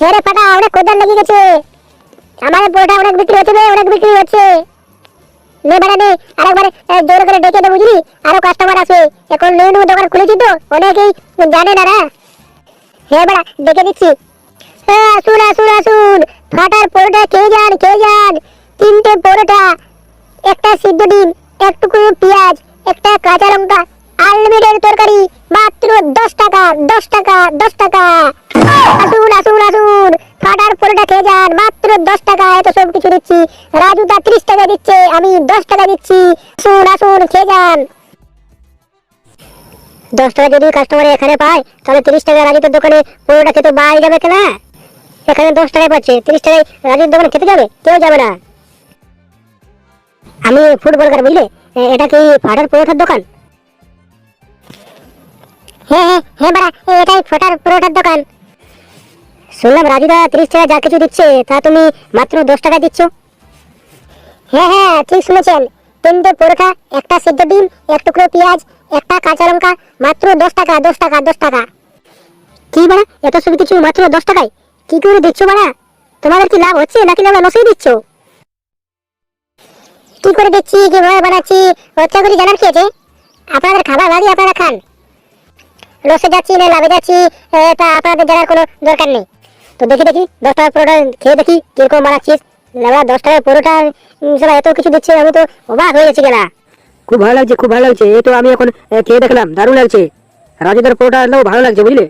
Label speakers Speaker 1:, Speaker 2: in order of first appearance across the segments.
Speaker 1: হেরে ফাটা অনেক খদ্দার লেগে গেছে। আমাদের পুরোটা অনেক বিক্রি হচ্ছে অনেক বিক্রি হচ্ছে। নে নে, আরেকবার জোর করে ডেকে দে বুঝলি? আরও কাস্টমার আছে। এখন নিউ নিউ দোকান খুলেছি তো, অনেকেই জানে না রা। হ্যাঁ বেড়া ডেকে দিচ্ছি। আসুন আসুন আসুন। ফাটার পরোটা খেয়ে যান খেয়ে যান তিনটে পরোটা, একটা সিদ্ধ ডিম, একটুকু পেঁয়াজ, একটা কাঁচা লঙ্কা আনলিমিটেড তরকারি, মাত্র দশ টাকা দশ টাকা দশ টাকা আসুন আসুন আসুন ফাটার পরোটা খেয়ে যান মাত্র দশ টাকা, এত সব কিছু দিচ্ছি। রাজু দা ত্রিশ টাকা দিচ্ছে, আমি দশ টাকা দিচ্ছি। আসুন খেয়ে যান। দশ টাকা যদি কাস্টমার এখানে পায়, তাহলে তিরিশ টাকা দোকানে খেতে যাবে কেনা? এখানে দশ টাকায় পাচ্ছে, তিরিশ টাকায় রাজুর দোকানে খেতে যাবে, কেউ যাবে না। আমি ফুটবল কার বুঝলে? এটা কি ফাটার পরোটার দোকান? হ্যাঁ হ্যাঁ হ্যাঁ বাড়া, এটাই ফোটার পরোটার দোকান। শুনলাম রাজুদা তিরিশ টাকা যা কিছু দিচ্ছে, তা তুমি মাত্র দশ টাকা দিচ্ছ? হ্যাঁ হ্যাঁ ঠিক শুনেছেন। তিনটে পরোটা, একটা সিদ্ধ ডিম, এক টুকরো পেঁয়াজ, একটা কাঁচা লঙ্কা, মাত্র দশ টাকা দশ টাকা দশ টাকা। কি বাড়া, এত সব কিছু মাত্র দশ টাকায়? কি করে দিচ্ছ বাড়া? তোমাদের কি লাভ হচ্ছে নাকি লাভ লসেই দিচ্ছ? কি করে দিচ্ছি কীভাবে বানাচ্ছি, হচ্ছে করে জানার কি আছে? আপনাদের খাবার বাড়ি আপনারা খান। লসে যাচ্ছি না, লাভে যাচ্ছি তা আপনাদের জানার কোনো দরকার নেই। তো দেখি দেখি দশ টাকার পরোটা খেয়ে দেখি কীরকম বানাচ্ছিস। লাভা দশ টাকার পরোটা শালা এত কিছু দিচ্ছে আমি তো অবাক হয়ে গেছি গেলা।
Speaker 2: খুব ভালো লাগছে খুব ভালো লাগছে। এই তো আমি এখন খেয়ে দেখলাম দারুণ লাগছে। রাজুদার পোটা ভালো লাগছে বুঝলে?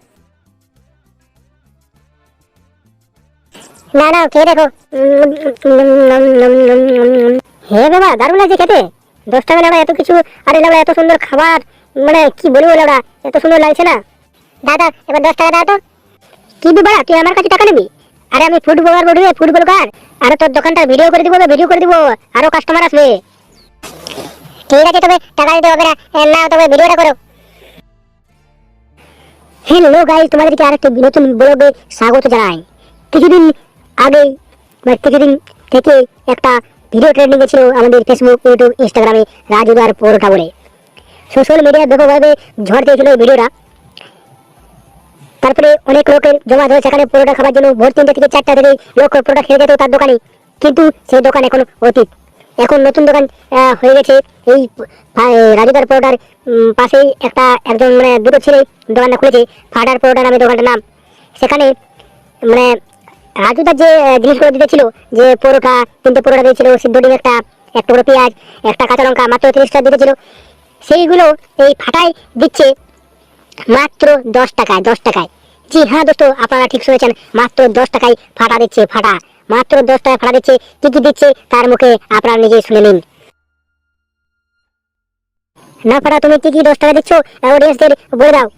Speaker 1: না না খেয়ে দেখো। হে বাবা দারুণ লাগছে খেতে। দশ টাকা লাউড়া এত কিছু আরে লাউড়া এত সুন্দর খাবার মানে কি বলব লাউড়া এত সুন্দর লাগছে না। দাদা এবার দশ টাকা দাও তো। কি বাবা তুই আমার কাছে টাকা নিবি? আরে আমি ফুটবলার বলি ফুটবল কার আরে তোর দোকানটা ভিডিও করে দিব ভিডিও করে দিব। আরও কাস্টমার আসবে। ঠিক আছে, তবে টাকা দিতে হবে না। না তবে ভিডিওটা করো। হ্যালো গাইস তোমাদেরকে আরেকটা নতুন ব্লগে স্বাগত জানাই। কিছুদিন আগে মানে কিছুদিন থেকে একটা ভিডিও ট্রেন্ডিং ছিল আমাদের ফেসবুক ইউটিউব ইনস্টাগ্রামে রাজুদার পরোটা বলে সোশ্যাল মিডিয়ায় ব্যাপকভাবে ঝড় দিয়েছিল এই ভিডিওটা তারপরে অনেক লোকের জমা ধরে সেখানে পরোটা খাবার জন্য ভোর তিনটা থেকে চারটা থেকে লোক পরোটা খেয়ে যেত তার দোকানে। কিন্তু সেই দোকান এখন অতীত। এখন নতুন দোকান হয়ে গেছে এই রাজুদার পরোটার পাশেই একটা একজন মানে দুটো ছেলে দোকানটা খুলেছে, ফাটার পরোটা নামে দোকানটার নাম। সেখানে মানে রাজুদার যে জিনিসগুলো দিতেছিল, যে পরোটা, তিনটে পরোটা দিয়েছিল, সিদ্ধ ডিম একটা এক টুকরো পেঁয়াজ, একটা কাঁচা লঙ্কা, মাত্র তিরিশ টাকা দিতেছিল। সেইগুলো এই ফাটায় দিচ্ছে মাত্র দশ টাকায় দশ টাকায়। জি হ্যাঁ দোস্ত, আপনারা ঠিক শুনেছেন, মাত্র দশ টাকায় ফাটা দিচ্ছে ফাটা। মাত্র দশ টাকায় ফাটা দিচ্ছে, কি কি দিচ্ছে তার মুখে আপনারা নিজেই শুনে নিন। না ফাটা, তুমি কি কি দশ টাকা দিচ্ছ? অডিয়েন্সদের বলে দাও।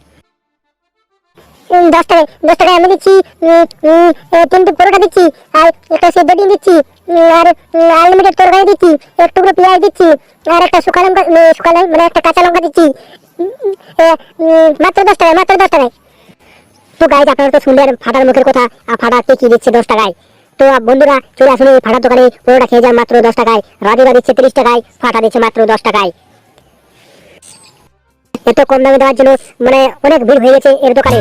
Speaker 1: দশ টাকায় দশ টাকায় আমি দিচ্ছি দিচ্ছি, আর একটা সেদ্ধ ডিম দিচ্ছি আর আনলিমিটেড তরকারি দিচ্ছি, এক টুকরো পেঁয়াজ দিচ্ছি, আর একটা শুকা লঙ্কা মানে একটা কাঁচা লঙ্কা দিচ্ছি। মাত্র দশ টাকায়, মাত্র দশ টাকায়। তো গাইজ আপনারা তো শুনলেন ফাটার মুখের কথা, আর ফাটা কে কি দিচ্ছে দশ টাকায়? তো বন্ধুরা, চলে আসুন এই ফাটার দোকানে, পুরোটা খেয়ে যান মাত্র দশ টাকায়। রাজুরা দিচ্ছে তিরিশ টাকায়, ফাটা দিচ্ছে মাত্র দশ টাকায়। এত কম দামে দেওয়ার জন্য মানে অনেক ভিড় হয়ে গেছে এর দোকানে।